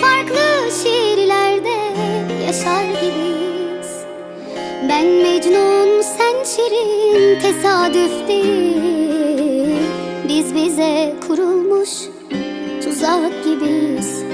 farklı şiirlerde yaşar gibiyiz. Ben Mecnun sen Şirin tesadüf değil. Biz bize kurulmuş tuzak gibiyiz.